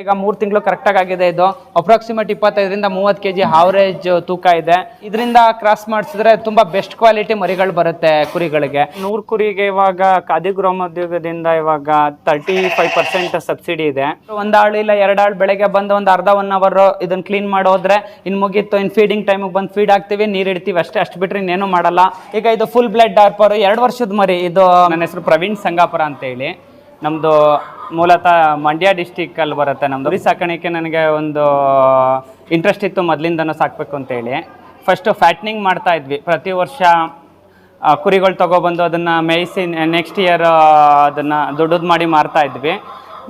ಈಗ ಮೂರು ತಿಂಗಳು ಕರೆಕ್ಟಾಗಿ ಆಗಿದೆ ಇದು. ಅಪ್ರಾಕ್ಸಿಮೇಟ್ ಇಪ್ಪತ್ತೈದರಿಂದ ಮೂವತ್ತು ಕೆ ಜಿ ಆವರೇಜ್ ತೂಕ ಇದೆ. ಇದರಿಂದ ಕ್ರಾಸ್ ಮಾಡಿಸಿದ್ರೆ ತುಂಬ ಬೆಸ್ಟ್ ಕ್ವಾಲಿಟಿ ಮರಿಗಳು ಬರುತ್ತೆ ಕುರಿಗಳಿಗೆ. ನೂರು ಕುರಿಗೆ ಇವಾಗ ಖಾದಿ ಗೃಹೋದ್ಯೋಗದಿಂದ ಇವಾಗ ತರ್ಟಿ ಫೈವ್ ಪರ್ಸೆಂಟ್ ಸಬ್ಸಿಡಿ ಇದೆ. ಒಂದಾಳು ಆಳು ಇಲ್ಲ ಎರಡು ಆಳು ಬೆಳಗ್ಗೆ ಬಂದು ಒಂದು ಅರ್ಧ ಒನ್ ಅವರ್ ಇದನ್ನ ಕ್ಲೀನ್ ಮಾಡೋದ್ರೆ ಇನ್ನು ಮುಗೀತು ಇನ್ನು ಫೀಡಿಂಗ್ ಟೈಮಿಗೆ ಬಂದು ಫೀಡ್ ಹಾಕ್ತೀವಿ ನೀರು ಇಡ್ತೀವಿ ಅಷ್ಟೇ ಅಷ್ಟು ಬಿಟ್ಟರೆ ಇನ್ನೇನು ಮಾಡಲ್ಲ. ಈಗ ಇದು ಫುಲ್ ಬ್ಲಡ್ ಡಾರ್ಪರ್ ಎರಡು ವರ್ಷದ ಮರಿ. ಇದು ನನ್ನ ಹೆಸರು ಪ್ರವೀಣ್ ಸಂಗಾಪುರ ಅಂತ ಹೇಳಿ ನಮ್ಮದು ಮೂಲತಃ ಮಂಡ್ಯ ಡಿಸ್ಟಿಕ್ಕಲ್ಲಿ ಬರುತ್ತೆ. ನಮ್ಮದು ಕುರಿ ಸಾಕಾಣಿಕೆ ನನಗೆ ಒಂದು ಇಂಟ್ರೆಸ್ಟ್ ಇತ್ತು ಮೊದಲಿಂದನೂ ಸಾಕಬೇಕು ಅಂತೇಳಿ ಫಸ್ಟು ಫ್ಯಾಟ್ನಿಂಗ್ ಮಾಡ್ತಾ ಇದ್ವಿ. ಪ್ರತಿ ವರ್ಷ ಕುರಿಗಳು ತೊಗೊಬಂದು ಅದನ್ನು ಮೇಯಿಸಿ ನೆಕ್ಸ್ಟ್ ಇಯರ್ ಅದನ್ನು ದೊಡ್ಡದು ಮಾಡಿ ಮಾರ್ತಾ ಇದ್ವಿ.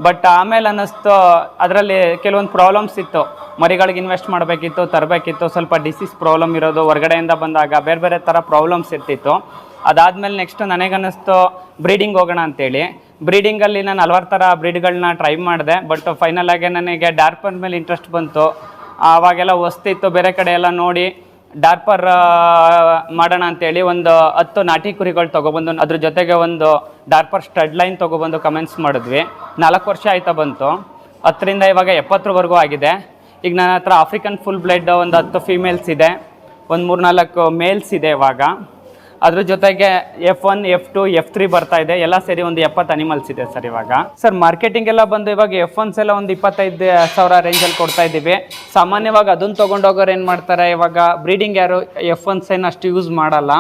ಬಟ್ ಆಮೇಲೆ ಅನ್ನಿಸ್ತು, ಅದರಲ್ಲಿ ಕೆಲವೊಂದು ಪ್ರಾಬ್ಲಮ್ಸ್ ಇತ್ತು. ಮರಿಗಳಿಗೆ ಇನ್ವೆಸ್ಟ್ ಮಾಡಬೇಕಿತ್ತು, ತರಬೇಕಿತ್ತು. ಸ್ವಲ್ಪ ಡಿಸೀಸ್ ಪ್ರಾಬ್ಲಮ್ ಇರೋದು, ಹೊರಗಡೆಯಿಂದ ಬಂದಾಗ ಬೇರೆ ಬೇರೆ ಥರ ಪ್ರಾಬ್ಲಮ್ಸ್ ಇರ್ತಿತ್ತು. ಅದಾದಮೇಲೆ ನೆಕ್ಸ್ಟ್ ನನಗನ್ನಿಸ್ತು ಬ್ರೀಡಿಂಗ್ ಹೋಗೋಣ ಅಂತೇಳಿ. ಬ್ರೀಡಿಂಗಲ್ಲಿ ನಾನು ಹಲವಾರು ಥರ ಬ್ರೀಡ್ಗಳನ್ನ ಟ್ರೈ ಮಾಡಿದೆ ಬಟ್ ಫೈನಲ್ ಆಗಿ ನನಗೆ ಡಾರ್ಪರ್ ಮೇಲೆ ಇಂಟ್ರೆಸ್ಟ್ ಬಂತು. ಆವಾಗೆಲ್ಲ ಹೊಸ್ತಿತ್ತು ಬೇರೆ ಕಡೆ ಎಲ್ಲ ನೋಡಿ ಡಾರ್ಪರ್ ಮಾಡೋಣ ಅಂತೇಳಿ ಒಂದು ಹತ್ತು ನಾಟಿ ಕುರಿಗಳು ತೊಗೊಬಂದು, ಅದ್ರ ಜೊತೆಗೆ ಒಂದು ಡಾರ್ಪರ್ ಸ್ಟಡ್ ಲೈನ್ ತೊಗೊಬಂದು ಕಮೆಂಟ್ಸ್ ಮಾಡಿದ್ವಿ. ನಾಲ್ಕು ವರ್ಷ ಆಯ್ತಾ ಬಂತು. ಹತ್ತರಿಂದ ಇವಾಗ ಎಪ್ಪತ್ತರವರೆಗೂ ಆಗಿದೆ. ಈಗ ನನ್ನ ಹತ್ರ ಆಫ್ರಿಕನ್ ಫುಲ್ ಬ್ಲಡ್ ಒಂದು ಹತ್ತು ಫೀಮೇಲ್ಸ್ ಇದೆ. ಒಂದು ಮೂರು ನಾಲ್ಕು ಮೇಲ್ಸ್ ಇದೆ ಇವಾಗ. ಅದ್ರ ಜೊತೆಗೆ F one F two F three ಬರ್ತಾ ಇದೆ. ಎಲ್ಲ ಸೇರಿ ಒಂದು ಎಪ್ಪತ್ತು ಅನಿಮಲ್ಸ್ ಇದೆ ಸರ್ ಇವಾಗ. ಸರ್ ಮಾರ್ಕೆಟಿಂಗ್ ಎಲ್ಲ ಬಂದು ಇವಾಗ ಎಫ್ ಒನ್ಸ್ ಎಲ್ಲ ಒಂದು ಇಪ್ಪತ್ತೈದು ಸಾವಿರ ರೇಂಜಲ್ಲಿ ಕೊಡ್ತಾ ಇದ್ದೀವಿ. ಸಾಮಾನ್ಯವಾಗಿ ಅದನ್ನು ತೊಗೊಂಡೋಗೋರು ಏನು ಮಾಡ್ತಾರೆ? ಇವಾಗ ಬ್ರೀಡಿಂಗ್ ಯಾರು ಎಫ್ ಒನ್ಸ್ ಏನು ಅಷ್ಟು ಯೂಸ್ ಮಾಡಲ್ಲ.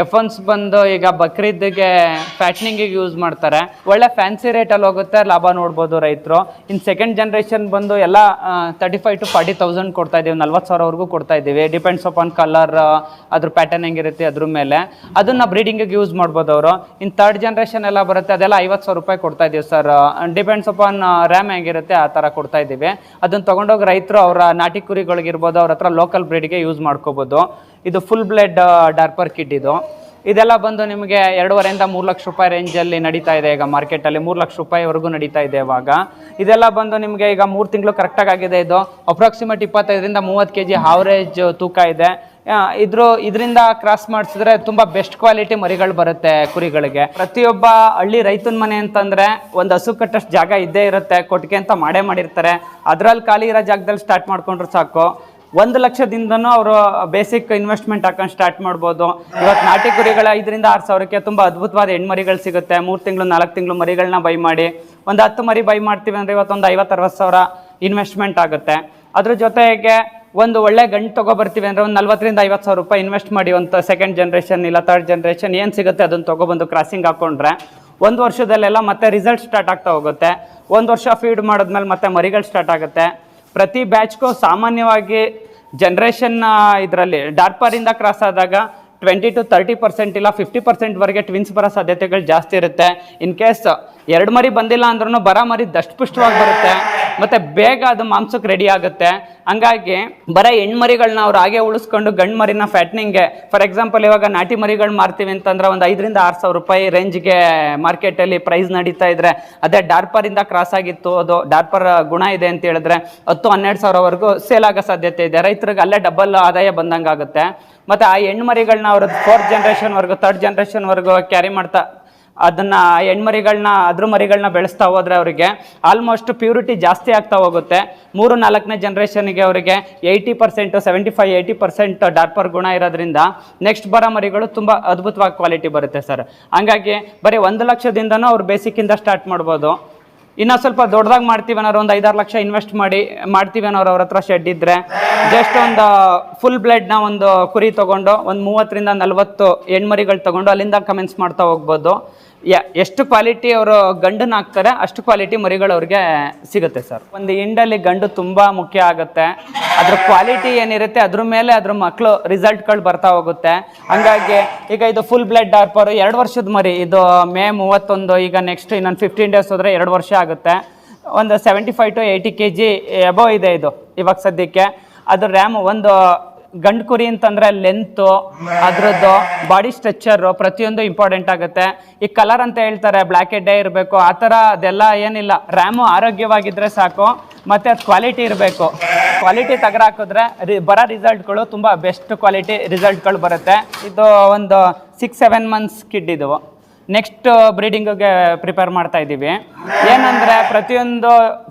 ಎಫ್ ಒನ್ಸ್ ಬಂದು ಈಗ ಬಕ್ರೀದ್ಗೆ ಫ್ಯಾಟ್ನಿಂಗಿಗೆ ಯೂಸ್ ಮಾಡ್ತಾರೆ. ಒಳ್ಳೆ ಫ್ಯಾನ್ಸಿ ರೇಟಲ್ಲಿ ಹೋಗುತ್ತೆ, ಲಾಭ ನೋಡ್ಬೋದು ರೈತರು. ಇನ್ನು ಸೆಕೆಂಡ್ ಜನ್ರೇಷನ್ ಬಂದು ಎಲ್ಲ thirty five to forty thousand ಕೊಡ್ತಾ ಇದ್ದೀವಿ, ನಲ್ವತ್ತು ಸಾವಿರವರೆಗೂ ಕೊಡ್ತಾ ಇದ್ದೀವಿ. ಡಿಪೆಂಡ್ಸ್ ಅಪಾನ್ ಕಲರ್ ಅದ್ರ ಪ್ಯಾಟರ್ನ್ ಹೆಂಗಿರುತ್ತೆ ಅದ್ರ ಮೇಲೆ. ಅದನ್ನು ಬ್ರೀಡಿಂಗಿಗೆ ಯೂಸ್ ಮಾಡ್ಬೋದು ಅವರು. ಇನ್ನು ತರ್ಡ್ ಜನ್ರೇಷನ್ ಎಲ್ಲ ಬರುತ್ತೆ, ಅದೆಲ್ಲ ಐವತ್ತು ಸಾವಿರ ರೂಪಾಯಿ ಕೊಡ್ತಾ ಇದ್ದೀವಿ ಸರ್ ಡಿಪೆಂಡ್ಸ್ ಅಪಾನ್ ರ್ಯಾಮ್ ಹೆಂಗಿರುತ್ತೆ, ಆ ಥರ ಕೊಡ್ತಾ ಇದ್ದೀವಿ. ಅದನ್ನು ತೊಗೊಂಡೋಗಿ ರೈತರು ಅವರ ನಾಟಿ ಕುರಿಗಳಿಗಿರ್ಬೋದು, ಅವ್ರ ಹತ್ರ ಲೋಕಲ್ ಬ್ರೀಡ್ಗೆ ಯೂಸ್ ಮಾಡ್ಕೋಬೋದು. ಇದು ಫುಲ್ ಬ್ಲೆಡ್ ಡಾರ್ಪರ್ ಕಿಟ್ ಇದು. ಇದೆಲ್ಲ ಬಂದು ನಿಮಗೆ ಎರಡೂವರೆಯಿಂದ ಮೂರು ಲಕ್ಷ ರೂಪಾಯಿ ರೇಂಜಲ್ಲಿ ನಡೀತಾ ಇದೆ ಈಗ ಮಾರ್ಕೆಟಲ್ಲಿ ಮೂರು ಲಕ್ಷ ರೂಪಾಯಿವರೆಗೂ ನಡೀತಾ ಇದೆ ಇವಾಗ. ಇದೆಲ್ಲ ಬಂದು ನಿಮಗೆ ಈಗ ಮೂರು ತಿಂಗಳು ಕರೆಕ್ಟಾಗಿ ಆಗಿದೆ ಇದು. ಅಪ್ರಾಕ್ಸಿಮೇಟ್ ಇಪ್ಪತ್ತೈದರಿಂದ ಮೂವತ್ತು ಕೆ ಜಿ ಆವ್ರೇಜ್ ತೂಕ ಇದೆ. ಇದ್ರು ಇದ್ರ ಇದರಿಂದ ಕ್ರಾಸ್ ಮಾಡಿಸಿದ್ರೆ ತುಂಬ ಬೆಸ್ಟ್ ಕ್ವಾಲಿಟಿ ಮರಿಗಳು ಬರುತ್ತೆ ಕುರಿಗಳಿಗೆ. ಪ್ರತಿಯೊಬ್ಬ ಹಳ್ಳಿ ರೈತನ ಮನೆ ಅಂತಂದ್ರೆ ಒಂದು ಹಸು ಕಟ್ಟಷ್ಟು ಜಾಗ ಇದ್ದೇ ಇರುತ್ತೆ. ಕೊಟ್ಟಿಗೆ ಅಂತ ಮಾಡೇ ಮಾಡಿರ್ತಾರೆ. ಅದರಲ್ಲಿ ಖಾಲಿ ಇರೋ ಜಾಗದಲ್ಲಿ ಸ್ಟಾರ್ಟ್ ಮಾಡ್ಕೊಂಡ್ರೆ ಸಾಕು. ಒಂದು ಲಕ್ಷದಿಂದನೂ ಅವರು ಬೇಸಿಕ್ ಇನ್ವೆಸ್ಟ್ಮೆಂಟ್ ಹಾಕೊಂಡು ಸ್ಟಾರ್ಟ್ ಮಾಡ್ಬೋದು. ಇವತ್ತು ನಾಟಿ ಕುರಿಗಳ ಐದರಿಂದ ಆರು ಸಾವಿರಕ್ಕೆ ತುಂಬ ಅದ್ಭುತವಾದ ಹೆಣ್ಮರಿಗಳು ಸಿಗುತ್ತೆ. ಮೂರು ತಿಂಗಳು, ನಾಲ್ಕು ತಿಂಗಳು ಮರಿಗಳನ್ನ ಬೈ ಮಾಡಿ, ಒಂದು ಹತ್ತು ಮರಿ ಬೈ ಮಾಡ್ತೀವಿ ಅಂದರೆ ಇವತ್ತೊಂದು ಐವತ್ತು, ಅರವತ್ತು ಸಾವಿರ ಇನ್ವೆಸ್ಟ್ಮೆಂಟ್ ಆಗುತ್ತೆ. ಅದ್ರ ಜೊತೆಗೆ ಒಂದು ಒಳ್ಳೆ ಗಂಟು ತೊಗೊಬರ್ತೀವಿ ಅಂದರೆ ಒಂದು ನಲ್ವತ್ತರಿಂದ ಐವತ್ತು ಸಾವಿರ ರೂಪಾಯಿ ಇನ್ವೆಸ್ಟ್ ಮಾಡಿ ಒಂದು ಸೆಕೆಂಡ್ ಜನ್ರೇಷನ್ ಇಲ್ಲ ತರ್ಡ್ ಜನ್ರೇಷನ್ ಏನು ಸಿಗುತ್ತೆ ಅದನ್ನು ತೊಗೊಬಂದು ಕ್ರಾಸಿಂಗ್ ಹಾಕ್ಕೊಂಡ್ರೆ ಒಂದು ವರ್ಷದಲ್ಲೆಲ್ಲ ಮತ್ತೆ ರಿಸಲ್ಟ್ ಸ್ಟಾರ್ಟ್ ಆಗ್ತಾ ಹೋಗುತ್ತೆ. ಒಂದು ವರ್ಷ ಫೀಡ್ ಮಾಡಿದ್ಮೇಲೆ ಮತ್ತೆ ಮರಿಗಳು ಸ್ಟಾರ್ಟ್ ಆಗುತ್ತೆ. ಪ್ರತಿ ಬ್ಯಾಚ್ಗೂ ಸಾಮಾನ್ಯವಾಗಿ ಜನ್ರೇಷನ್ ಇದರಲ್ಲಿ ಡಾರ್ಪರಿಂದ ಕ್ರಾಸ್ ಆದಾಗ ಟ್ವೆಂಟಿ ಟು ತರ್ಟಿ ಪರ್ಸೆಂಟ್ ಇಲ್ಲ ಫಿಫ್ಟಿ ಪರ್ಸೆಂಟ್ವರೆಗೆ ಟ್ವಿನ್ಸ್ ಬರೋ ಸಾಧ್ಯತೆಗಳು ಜಾಸ್ತಿ ಇರುತ್ತೆ. ಇನ್ ಕೇಸ್ ಎರಡು ಮರಿ ಬಂದಿಲ್ಲ ಅಂದ್ರೂ ಬರ ಮರಿ ದಷ್ಟಪುಷ್ಟವಾಗಿ ಬರುತ್ತೆ. ಮತ್ತು ಬೇಗ ಅದು ಮಾಂಸಕ್ಕೆ ರೆಡಿ ಆಗುತ್ತೆ. ಹಂಗಾಗಿ ಬರೀ ಹೆಣ್ಮರಿಗಳನ್ನ ಅವ್ರು ಹಾಗೆ ಉಳಿಸ್ಕೊಂಡು ಗಂಡು ಮರಿನ ಫ್ಯಾಟ್ನಿಂಗ್ಗೆ ಫಾರ್ ಎಕ್ಸಾಂಪಲ್ ಇವಾಗ ನಾಟಿ ಮರಿಗಳು ಮಾರ್ತೀವಿ ಅಂತಂದ್ರೆ ಒಂದು ಐದರಿಂದ ಆರು ಸಾವಿರ ರೂಪಾಯಿ ರೇಂಜ್ಗೆ ಮಾರ್ಕೆಟಲ್ಲಿ ಪ್ರೈಸ್ ನಡೀತಾ ಇದ್ರೆ, ಅದೇ ಡಾರ್ಪರಿಂದ ಕ್ರಾಸ್ ಆಗಿತ್ತು, ಅದು ಡಾರ್ಪರ್ ಗುಣ ಇದೆ ಅಂತ ಹೇಳಿದ್ರೆ ಹತ್ತು ಹನ್ನೆರಡು ಸಾವಿರವರೆಗೂ ಸೇಲ್ ಆಗೋ ಸಾಧ್ಯತೆ ಇದೆ. ರೈತರಿಗೆ ಅಲ್ಲೇ ಡಬಲ್ ಆದಾಯ ಬಂದಂಗೆ ಆಗುತ್ತೆ ಮತ್ತು ಆ ಹೆಣ್ಮರಿಗಳನ್ನ ಅವ್ರದ್ದು ಫೋರ್ತ್ ಜನ್ರೇಷನ್ವರೆಗೂ ಥರ್ಡ್ ಜನ್ರೇಷನ್ವರೆಗೂ ಕ್ಯಾರಿ ಮಾಡ್ತಾ ಅದನ್ನ ಹೆಣ್ಮರಿಗಳನ್ನ ಅದ್ರ ಮರಿಗಳನ್ನ ಬೆಳೆಸ್ತಾ ಹೋದ್ರೆ ಅವರಿಗೆ ಆಲ್ಮೋಸ್ಟ್ ಪ್ಯೂರಿಟಿ ಜಾಸ್ತಿ ಆಗ್ತಾ ಹೋಗುತ್ತೆ. ಮೂರು, ನಾಲ್ಕನೇ ಜನ್ರೇಷನ್ಗೆ ಅವರಿಗೆ eighty percent seventy five eighty percent Dorper ಗುಣ ಇರೋದ್ರಿಂದ ನೆಕ್ಸ್ಟ್ ಬರೋ ಮರಿಗಳು ತುಂಬ ಅದ್ಭುತವಾಗಿ ಕ್ವಾಲಿಟಿ ಬರುತ್ತೆ ಸರ್ ಹಂಗಾಗಿ ಬರೀ ಒಂದು ಲಕ್ಷದಿಂದನೂ ಅವ್ರು ಬೇಸಿಕ್ಕಿಂದ ಸ್ಟಾರ್ಟ್ ಮಾಡ್ಬೋದು. ಇನ್ನು ಸ್ವಲ್ಪ ದೊಡ್ಡದಾಗಿ ಮಾಡ್ತೀವಿ ಅನ್ನೋರು ಒಂದು ಐದಾರು ಲಕ್ಷ ಇನ್ವೆಸ್ಟ್ ಮಾಡಿ, ಮಾಡ್ತೀವಿ ಅನ್ನೋರು ಅವ್ರ ಹತ್ರ ಶೆಡ್ ಇದ್ದರೆ ಜಸ್ಟ್ ಒಂದು ಫುಲ್ ಬ್ಲಡ್ನ ಒಂದು ಕುರಿ ತೊಗೊಂಡು ಒಂದು ಮೂವತ್ತರಿಂದ ನಲ್ವತ್ತು ಹೆಣ್ಮರಿಗಳು ತೊಗೊಂಡು ಅಲ್ಲಿಂದ ಕಮೆಂಟ್ಸ್ ಮಾಡ್ತಾ ಹೋಗ್ಬೋದು. ಎಷ್ಟು ಕ್ವಾಲಿಟಿ ಅವರು ಗಂಡನ್ನ ಹಾಕ್ತಾರೆ, ಅಷ್ಟು ಕ್ವಾಲಿಟಿ ಮರಿಗಳು ಅವ್ರಿಗೆ ಸಿಗುತ್ತೆ ಸರ್ ಒಂದು ಇಂಡಲ್ಲಿ ಗಂಡು ತುಂಬ ಮುಖ್ಯ ಆಗುತ್ತೆ. ಅದ್ರ ಕ್ವಾಲಿಟಿ ಏನಿರುತ್ತೆ, ಅದ್ರ ಮೇಲೆ ಅದ್ರ ಮಕ್ಕಳು ರಿಸಲ್ಟ್ಗಳು ಬರ್ತಾ ಹೋಗುತ್ತೆ. ಹಂಗಾಗಿ ಈಗ ಇದು ಫುಲ್ ಬ್ಲಡ್ ಡಾರ್ಪರ್ ಎರಡು ವರ್ಷದ ಮರಿ. ಇದು ಮೇ ಮೂವತ್ತೊಂದು, ಈಗ ನೆಕ್ಸ್ಟ್ ಇನ್ನೊಂದು ಫಿಫ್ಟೀನ್ ಡೇಸ್ ಹೋದರೆ ಎರಡು ವರ್ಷ ಆಗುತ್ತೆ. ಒಂದು seventy five to eighty K G above ಇದೆ ಇದು, ಇವಾಗ ಸದ್ಯಕ್ಕೆ. ಅದು ರ್ಯಾಮ್ ಒಂದು ಗಂಡು ಕುರಿ ಅಂತಂದರೆ ಲೆಂತು ಅದರದ್ದು ಬಾಡಿ ಸ್ಟ್ರಕ್ಚರು ಪ್ರತಿಯೊಂದು ಇಂಪಾರ್ಟೆಂಟ್ ಆಗುತ್ತೆ. ಈ ಕಲರ್ ಅಂತ ಹೇಳ್ತಾರೆ ಬ್ಲ್ಯಾಕ್ ಹೆಡ್ಡೇ ಇರಬೇಕು, ಆ ಥರ ಅದೆಲ್ಲ ಏನಿಲ್ಲ. ರ್ಯಾಮು ಆರೋಗ್ಯವಾಗಿದ್ದರೆ ಸಾಕು, ಮತ್ತು ಅದು ಕ್ವಾಲಿಟಿ ಇರಬೇಕು. ಕ್ವಾಲಿಟಿ ತಗರ ಹಾಕಿದ್ರೆ ರಿ, ಬರೋ ರಿಸಲ್ಟ್ಗಳು ತುಂಬ ಬೆಸ್ಟ್ ಕ್ವಾಲಿಟಿ ರಿಸಲ್ಟ್ಗಳು ಬರುತ್ತೆ. ಇದು ಒಂದು ಸಿಕ್ಸ್ ಸೆವೆನ್ ಮಂತ್ಸ್ ಕಿಡ್ ಇದು ನೆಕ್ಸ್ಟ್ ಬ್ರೀಡಿಂಗ್ಗೆ ಪ್ರಿಪೇರ್ ಮಾಡ್ತಾ ಇದ್ದೀವಿ. ಏನಂದರೆ ಪ್ರತಿಯೊಂದು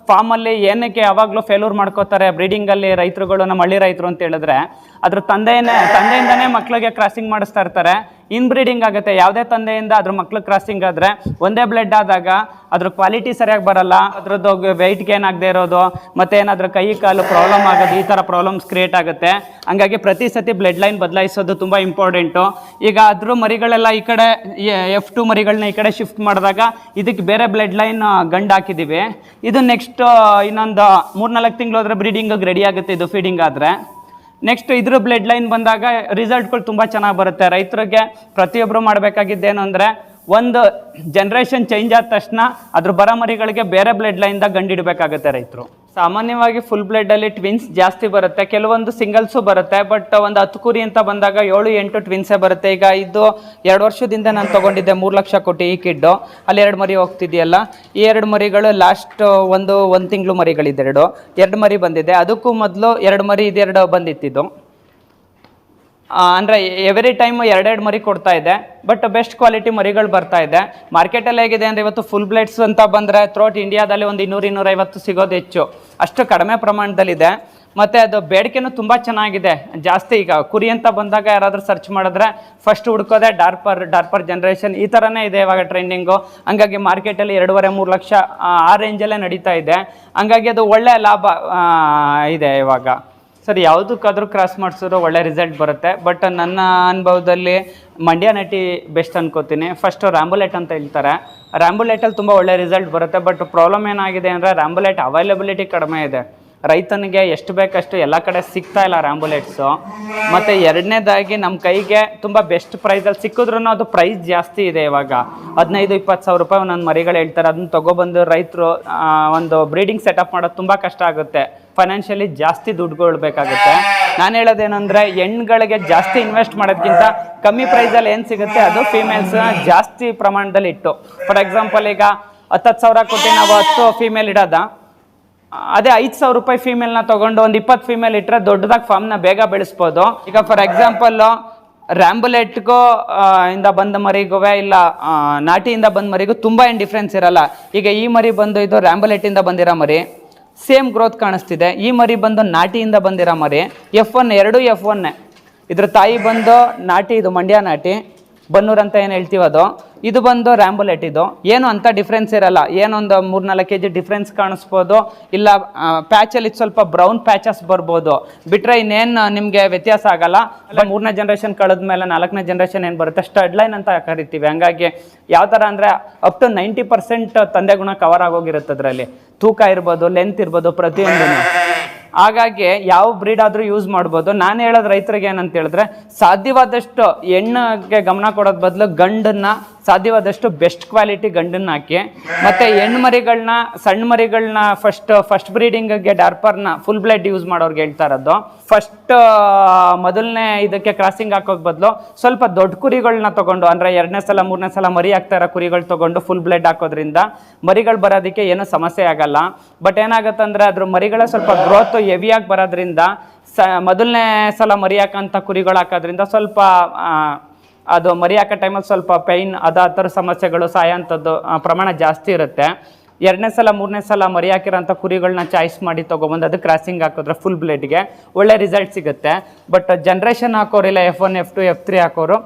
ಫಾರ್ಮಲ್ಲಿ ಏನಕ್ಕೆ ಯಾವಾಗಲೂ ಫೇಲ್ಯೂರ್ ಮಾಡ್ಕೋತಾರೆ ಬ್ರೀಡಿಂಗಲ್ಲಿ ರೈತರುಗಳು, ನಮ್ಮ ಹಳ್ಳಿ ರೈತರು ಅಂತ ಹೇಳಿದ್ರೆ ಅದ್ರ ತಂದೆಯೇ ತಂದೆಯಿಂದನೇ ಮಕ್ಕಳಿಗೆ ಕ್ರಾಸಿಂಗ್ ಮಾಡಿಸ್ತಾ ಇರ್ತಾರೆ. ಇನ್ ಬ್ರೀಡಿಂಗ್ ಆಗುತ್ತೆ, ಯಾವುದೇ ತಂದೆಯಿಂದ ಅದ್ರ ಮಕ್ಳು ಕ್ರಾಸಿಂಗ್ ಆದರೆ, ಒಂದೇ ಬ್ಲಡ್ ಆದಾಗ ಅದ್ರ ಕ್ವಾಲಿಟಿ ಸರಿಯಾಗಿ ಬರಲ್ಲ, ಅದ್ರದ್ದು ವೆಯ್ಟ್ ಗೇನ್ ಆಗದೆ ಇರೋದು, ಮತ್ತೆ ಏನಾದರೂ ಕೈ, ಕಾಲು ಪ್ರಾಬ್ಲಮ್ ಆಗೋದು, ಈ ಥರ ಪ್ರಾಬ್ಲಮ್ಸ್ ಕ್ರಿಯೇಟ್ ಆಗುತ್ತೆ. ಹಂಗಾಗಿ ಪ್ರತಿ ಸತಿ ಬ್ಲಡ್ ಲೈನ್ ಬದಲಾಯಿಸೋದು ತುಂಬ ಇಂಪಾರ್ಟೆಂಟು ಈಗ ಅದ್ರ ಮರಿಗಳೆಲ್ಲ ಈ ಕಡೆ ಎಫ್ ಟು ಮರಿಗಳನ್ನ ಈ ಕಡೆ ಶಿಫ್ಟ್ ಮಾಡಿದಾಗ ಇದಕ್ಕೆ ಬೇರೆ ಬ್ಲಡ್ ಲೈನ್ ಗಂಡು ಹಾಕಿದ್ದೀವಿ ಇದು ನೆಕ್ಸ್ಟ್ ಇನ್ನೊಂದು ಮೂರ್ನಾಲ್ಕು ತಿಂಗಳು ಹೋದ್ರೆ ಬ್ರೀಡಿಂಗಿಗೆ ರೆಡಿ ಆಗುತ್ತೆ, ಇದು ಫೀಡಿಂಗ್ ಆದರೆ. ನೆಕ್ಸ್ಟ್ ಇದ್ರ ಬ್ಲಡ್ ಲೈನ್ ಬಂದಾಗ ರಿಸಲ್ಟ್ಗಳು ತುಂಬ ಚೆನ್ನಾಗಿ ಬರುತ್ತೆ. ರೈತರಿಗೆ ಪ್ರತಿಯೊಬ್ಬರು ಮಾಡಬೇಕಾಗಿದ್ದೇನು ಅಂದರೆ ಒಂದು ಜನ್ರೇಷನ್ ಚೇಂಜ್ ಆದ ತಕ್ಷಣ ಅದ್ರ ಬರಮರಿಗಳಿಗೆ ಬೇರೆ ಬ್ಲಡ್ ಲೈನ್ದಾಗ ಗಂಡಿಡಬೇಕಾಗುತ್ತೆ ರೈತರು. ಸಾಮಾನ್ಯವಾಗಿ ಫುಲ್ ಬ್ಲಡ್ಡಲ್ಲಿ ಟ್ವಿನ್ಸ್ ಜಾಸ್ತಿ ಬರುತ್ತೆ. ಕೆಲವೊಂದು ಸಿಂಗಲ್ಸು ಬರುತ್ತೆ ಬಟ್ ಒಂದು ಹತ್ತು ಕುರಿ ಅಂತ ಬಂದಾಗ ಏಳು, ಎಂಟು ಟ್ವಿನ್ಸೇ ಬರುತ್ತೆ. ಈಗ ಇದು ಎರಡು ವರ್ಷದಿಂದ ನಾನು ತಗೊಂಡಿದ್ದೆ ಮೂರು ಲಕ್ಷ ಕೊಟ್ಟು ಈ ಕಿಡ್ಡು ಅಲ್ಲಿ ಎರಡು ಮರಿ ಹೋಗ್ತಿದೆಯಲ್ಲ, ಈ ಎರಡು ಮರಿಗಳು ಲಾಸ್ಟ್ ಒಂದು ಒಂದು ತಿಂಗಳು ಮರಿಗಳಿದೆ ಎರಡು. ಎರಡು ಮರಿ ಬಂದಿದೆ. ಅದಕ್ಕೂ ಮೊದಲು ಎರಡು ಮರಿ ಇದೆರಡು ಬಂದಿತ್ತಿದ್ದು. ಅಂದರೆ ಎವ್ರಿ ಟೈಮ್ ಎರಡೆರಡು ಮರಿ ಕೊಡ್ತಾ ಇದೆ ಬಟ್ ಬೆಸ್ಟ್ ಕ್ವಾಲಿಟಿ ಮರಿಗಳು ಬರ್ತಾ ಇದೆ. ಮಾರ್ಕೆಟಲ್ಲಿ ಹೇಗಿದೆ ಅಂದರೆ ಇವತ್ತು ಫುಲ್ ಬ್ಲೇಡ್ಸ್ ಅಂತ ಬಂದರೆ ಥ್ರೋಟ್ ಇಂಡಿಯಾದಲ್ಲಿ ಒಂದು ಇನ್ನೂರು ಇನ್ನೂರೈವತ್ತು ಸಿಗೋದು ಹೆಚ್ಚು. ಅಷ್ಟು ಕಡಿಮೆ ಪ್ರಮಾಣದಲ್ಲಿದೆ. ಮತ್ತು ಅದು ಬೇಡಿಕೆನೂ ತುಂಬ ಚೆನ್ನಾಗಿದೆ. ಜಾಸ್ತಿ ಈಗ ಕುರಿ ಅಂತ ಬಂದಾಗ ಯಾರಾದರೂ ಸರ್ಚ್ ಮಾಡಿದ್ರೆ ಫಸ್ಟ್ ಹುಡ್ಕೋದೆ ಡಾರ್ಪರ್ ಡಾರ್ಪರ್ ಜನ್ರೇಷನ್ ಈ ಥರನೇ ಇದೆ ಇವಾಗ ಟ್ರೆಂಡಿಂಗು ಹಂಗಾಗಿ ಮಾರ್ಕೆಟಲ್ಲಿ ಎರಡೂವರೆ ಮೂರು ಲಕ್ಷ ಆ, ರೇಂಜಲ್ಲೇ ನಡೀತಾ ಇದೆ. ಹಂಗಾಗಿ ಅದು ಒಳ್ಳೆಯ ಲಾಭ ಇದೆ ಇವಾಗ. ಸರ್, ಯಾವುದಕ್ಕಾದರೂ ಕ್ರಾಸ್ ಮಾಡಿಸಿದ್ರೆ ಒಳ್ಳೆ ರಿಸಲ್ಟ್ ಬರುತ್ತೆ. ಬಟ್ ನನ್ನ ಅನುಭವದಲ್ಲಿ ಮಂಡ್ಯ ನಟಿ ಬೆಸ್ಟ್ ಅನ್ಕೋತೀನಿ. ಫಸ್ಟ್ ರ್ಯಾಂಬುಲೆಟ್ ಅಂತ ಹೇಳ್ತಾರೆ. ರ್ಯಾಂಬುಲೆಟಲ್ಲಿ ತುಂಬ ಒಳ್ಳೆ ರಿಸಲ್ಟ್ ಬರುತ್ತೆ. ಬಟ್ ಪ್ರಾಬ್ಲಮ್ ಏನಾಗಿದೆ ಅಂದರೆ ರ್ಯಾಂಬುಲೆಟ್ ಅವೈಲಬಿಲಿಟಿ ಕಡಿಮೆ ಇದೆ. ರೈತನಿಗೆ ಎಷ್ಟು ಬೇಕಷ್ಟು ಎಲ್ಲ ಕಡೆ ಸಿಗ್ತಾ ಇಲ್ಲ ರ್ಯಾಂಬುಲೆಟ್ಸು. ಮತ್ತು ಎರಡನೇದಾಗಿ ನಮ್ಮ ಕೈಗೆ ತುಂಬ ಬೆಸ್ಟ್ ಪ್ರೈಸಲ್ಲಿ ಸಿಕ್ಕಿದ್ರೂ ಅದು ಪ್ರೈಸ್ ಜಾಸ್ತಿ ಇದೆ ಇವಾಗ. ಹದಿನೈದು, ಇಪ್ಪತ್ತು ಸಾವಿರ ರೂಪಾಯಿ ಒಂದೊಂದು ಮರಿಗಳು ಹೇಳ್ತಾರೆ, ಅದನ್ನ ತೊಗೊಬಂದು ರೈತರು ಒಂದು ಬ್ರೀಡಿಂಗ್ ಸೆಟಪ್ ಮಾಡೋದು ತುಂಬ ಕಷ್ಟ ಆಗುತ್ತೆ. ಫೈನಾನ್ಷಿಯಲಿ ಜಾಸ್ತಿ ದುಡ್ಡುಗಳು ಬೇಕಾಗುತ್ತೆ ನಾನು ಹೇಳೋದೇನೆಂದರೆ ಹೆಣ್ಗಳಿಗೆ ಜಾಸ್ತಿ ಇನ್ವೆಸ್ಟ್ ಮಾಡೋದಕ್ಕಿಂತ ಕಮ್ಮಿ ಪ್ರೈಸಲ್ಲಿ ಏನು ಸಿಗುತ್ತೆ, ಅದು ಫೀಮೇಲ್ಸ್ ಜಾಸ್ತಿ ಪ್ರಮಾಣದಲ್ಲಿ ಇಟ್ಟು ಫಾರ್ ಎಕ್ಸಾಂಪಲ್ ಈಗ ಹತ್ತತ್ತು ಸಾವಿರ ಕೊಟ್ಟು ನಾವು ಹತ್ತು ಫೀಮೇಲ್ ಇಡೋದ? ಅದೇ ಐದು ಸಾವಿರ ರೂಪಾಯಿ ಫೀಮೇಲ್ನ ತೊಗೊಂಡು ಒಂದು ಇಪ್ಪತ್ತು ಫೀಮೇಲ್ ಇಟ್ಟರೆ ದೊಡ್ಡದಾಗಿ ಫಾರ್ಮ್ನ ಬೇಗ ಬೆಳೆಸ್ಬೋದು. ಈಗ ಫಾರ್ ಎಕ್ಸಾಂಪಲ್ಲು ರ್ಯಾಂಬುಲೆಟ್ಗೂ ಇಂದ ಬಂದ ಮರಿಗೂ ಇಲ್ಲ ನಾಟಿಯಿಂದ ಬಂದ ಮರಿಗೂ ತುಂಬ ಏನು ಡಿಫ್ರೆನ್ಸ್ ಇರಲ್ಲ. ಈಗ ಈ ಮರಿ ಬಂದು ಇದು ರ್ಯಾಂಬುಲೆಟಿಂದ ಬಂದಿರೋ ಮರಿ ಸೇಮ್ ಗ್ರೋತ್ ಕಾಣಿಸ್ತಿದೆ. ಈ ಮರಿ ಬಂದು ನಾಟಿಯಿಂದ ಬಂದಿರೋ ಮರಿ ಎಫ್ ಒನ್ ಎರಡು ಎಫ್ ಒನ್ನೇ ಇದ್ರ ತಾಯಿ ಬಂದು ನಾಟಿ, ಇದು ಮಂಡ್ಯ ನಾಟಿ. ಬನ್ನೂರು ಅಂತ ಏನು ಹೇಳ್ತೀವದು ಇದು ಬಂದು ರ್ಯಾಂಬುಲೆಟ್ ಇದು. ಏನು ಅಂತ ಡಿಫ್ರೆನ್ಸ್ ಇರಲ್ಲ. ಏನೊಂದು ಮೂರ್ನಾಲ್ಕು ಕೆ ಜಿ ಡಿಫ್ರೆನ್ಸ್ ಕಾಣಿಸ್ಬೋದು. ಇಲ್ಲ ಪ್ಯಾಚಲ್ಲಿ ಸ್ವಲ್ಪ ಬ್ರೌನ್ ಪ್ಯಾಚಸ್ ಬರ್ಬೋದು. ಬಿಟ್ರೆ ಇನ್ನೇನು ನಿಮಗೆ ವ್ಯತ್ಯಾಸ ಆಗಲ್ಲ. ಮೂರನೇ ಜನ್ರೇಷನ್ ಕಳೆದ ಮೇಲೆ ನಾಲ್ಕನೇ ಜನ್ರೇಷನ್ ಏನು ಬರುತ್ತೆ? ಸ್ಟಡ್ ಲೈನ್ ಅಂತ ಕರಿತೀವಿ. ಹಂಗಾಗಿ ಯಾವ ಥರ ಅಂದರೆ ಅಪ್ ಟು ನೈಂಟಿ ಪರ್ಸೆಂಟ್ ತಂದೆ ಗುಣ ಕವರ್ ಆಗೋಗಿರುತ್ತೆ ಅದರಲ್ಲಿ. ತೂಕ ಇರ್ಬೋದು ಲೆಂತ್ ಇರ್ಬೋದು ಪ್ರತಿಯೊಂದೂ ಹಾಗಾಗಿ ಯಾವ ಬ್ರೀಡ್ ಆದರೂ ಯೂಸ್ ಮಾಡ್ಬೋದು. ನಾನು ಹೇಳೋದು ರೈತರಿಗೆ ಏನಂತ ಹೇಳಿದ್ರೆ ಸಾಧ್ಯವಾದಷ್ಟು ಹೆಣ್ಣಿಗೆ ಗಮನ ಕೊಡೋದ್ ಬದಲು ಗಂಡನ್ನ ಸಾಧ್ಯವಾದಷ್ಟು ಬೆಸ್ಟ್ ಕ್ವಾಲಿಟಿ ಗಂಡನ್ನ ಹಾಕಿ, ಮತ್ತು ಹೆಣ್ಣು ಮರಿಗಳನ್ನ ಸಣ್ಣ ಮರಿಗಳನ್ನ ಫಸ್ಟ್ ಫಸ್ಟ್ ಬ್ರೀಡಿಂಗ್ಗೆ ಡಾರ್ಪರ್ನ ಫುಲ್ ಬ್ಲಡ್ ಯೂಸ್ ಮಾಡೋರ್ಗೆ ಹೇಳ್ತಾ ಇರೋದು. ಫಸ್ಟ್ ಮೊದಲನೇ ಇದಕ್ಕೆ ಕ್ರಾಸಿಂಗ್ ಹಾಕೋಕ್ ಬದಲು ಸ್ವಲ್ಪ ದೊಡ್ಡ ಕುರಿಗಳನ್ನ ತಗೊಂಡು, ಅಂದರೆ ಎರಡನೇ ಸಲ, ಮೂರನೇ ಸಲ ಮರಿ ಆಗ್ತಾ ಇರೋ ಕುರಿಗಳು ತಗೊಂಡು ಫುಲ್ ಬ್ಲಡ್ ಹಾಕೋದ್ರಿಂದ ಮರಿಗಳು ಬರೋದಕ್ಕೆ ಏನೂ ಸಮಸ್ಯೆ ಆಗಲ್ಲ. ಬಟ್ ಏನಾಗುತ್ತೆ ಅಂದರೆ ಮರಿಗಳ ಸ್ವಲ್ಪ ಗ್ರೋತ್ ಹೆವಿಯಾಗಿ ಬರೋದ್ರಿಂದ ಸ, ಮೊದಲನೇ ಸಲ ಮರಿ ಹಾಕೋಂಥ ಕುರಿಗಳು ಹಾಕೋದ್ರಿಂದ ಸ್ವಲ್ಪ ಅದು ಮರಿ ಹಾಕೋ ಟೈಮಲ್ಲಿ ಸ್ವಲ್ಪ ಪೈನ್ ಅದು ಆ ಥರ ಸಮಸ್ಯೆಗಳು ಸಾಯೋಂಥದ್ದು ಪ್ರಮಾಣ ಜಾಸ್ತಿ ಇರುತ್ತೆ. ಎರಡನೇ ಸಲ, ಮೂರನೇ ಸಲ ಮರಿ ಹಾಕಿರೋಂಥ ಕುರಿಗಳನ್ನ ಚಾಯ್ಸ್ ಮಾಡಿ ತೊಗೊಬಂದು ಅದು ಕ್ರಾಸಿಂಗ್ ಹಾಕಿದ್ರೆ ಫುಲ್ ಬ್ಲೇಡ್ಗೆ ಒಳ್ಳೆ ರಿಸಲ್ಟ್ ಸಿಗುತ್ತೆ. But generation ಹಾಕೋರಿಲ್ಲ F one F two F three ಹಾಕೋರು,